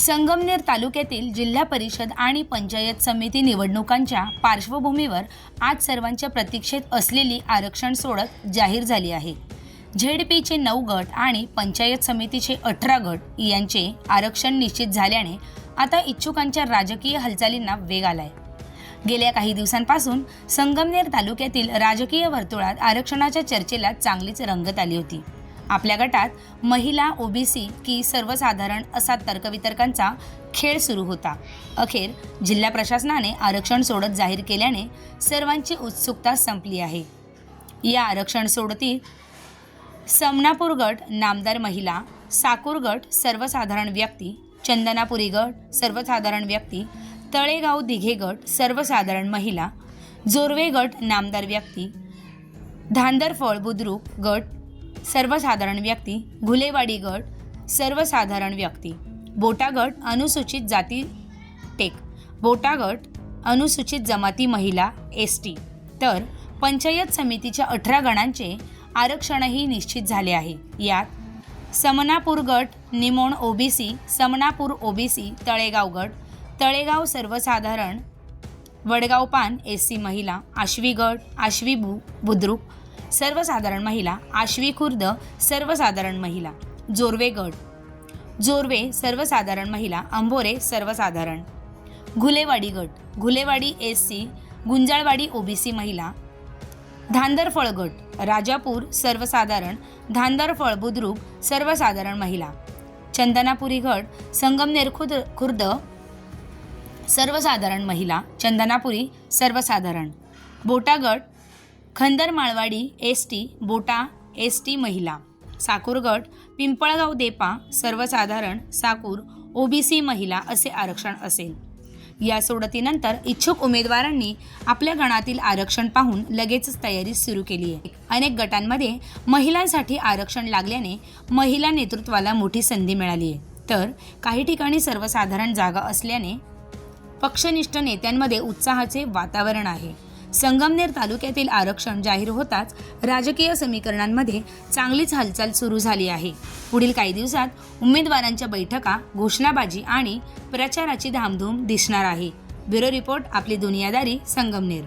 संगमनेर तालुक्यातील जिल्हा परिषद आणि पंचायत समिती निवडणुकांच्या पार्श्वभूमीवर आज सर्वांच्या प्रतीक्षेत असलेली आरक्षण सोडत जाहीर झाली आहे. झेडपीचे नऊ गट आणि पंचायत समितीचे अठरा गट यांचे आरक्षण निश्चित झाल्याने आता इच्छुकांच्या राजकीय हालचालींना वेग आलाय. गेल्या काही दिवसांपासून संगमनेर तालुक्यातील राजकीय वर्तुळात आरक्षणाच्या चर्चेला चांगलीच रंगत आली होती. आपल्या गटात महिला ओबीसी की सर्वसाधारण असा तर्कवितर्कांचा खेळ सुरू होता. अखेर जिल्हा प्रशासनाने आरक्षण सोडत जाहीर केल्याने सर्वांची उत्सुकता संपली आहे. या आरक्षण सोडतीत समनापूर गट नामदार महिला साकूर गट सर्वसाधारण व्यक्ती चंदनापुरी गट सर्वसाधारण व्यक्ती तळेगाव दिघे गट सर्वसाधारण महिला जोरवे गट नामदार व्यक्ती धांदरफळ बुद्रुक गट सर्वसाधारण व्यक्ती घुलेवाडी गट सर्वसाधारण व्यक्ती. बोटागट अनुसूचित जाती टेक. बोटागट अनुसूचित जमाती महिला एस टी. तर पंचायत समितीच्या अठरा गणांचे आरक्षणही निश्चित झाले आहे. यात समनापूर गट निमोण ओबीसी समनापूर ओबीसी तळेगाव गट तळेगाव सर्वसाधारण वडगाव पान एस सी महिला आश्वी गट आश्वी बु बुद्रुक सर्वसाधारण महिला आश्वी खुर्द सर्वसाधारण महिला. जोरवे गट जोरवे सर्वसाधारण महिला अंबोरे सर्वसाधारण. घुलेवाडी गट Ghulewadi S C Gunjalwadi OBC महिला. धांदरफळ गट राजापूर सर्वसाधारण. धांदरफळ बुद्रुक सर्वसाधारण महिला. चंदनापुरी गट संगमनेर खुद खुर्द. सर्वसाधारण महिला. चंदनापुरी सर्वसाधारण. बोटागट Khandar Malwadi S T Bota S T महिला. साकूरगट पिंपळगाव देपा सर्वसाधारण साकूर ओबीसी महिला असे आरक्षण असेल. या सोडतीनंतर इच्छुक उमेदवारांनी आपल्या गणातील आरक्षण पाहून लगेचच तयारी सुरू केली आहे. अनेक गटांमध्ये महिलांसाठी आरक्षण लागल्याने महिला नेतृत्वाला मोठी संधी मिळाली आहे. तर काही ठिकाणी सर्वसाधारण जागा असल्याने पक्षनिष्ठ नेत्यांमध्ये उत्साहाचे वातावरण आहे. संगमनेर तालुक्यातील आरक्षण जाहीर होताच राजकीय समीकरणांमध्ये चांगलीच हालचाल सुरू झाली आहे. पुढील काही दिवसात उमेदवारांच्या बैठका घोषणाबाजी आणि प्रचाराची धामधूम दिसणार आहे. ब्युरो रिपोर्ट आपली दुनियादारी संगमनेर.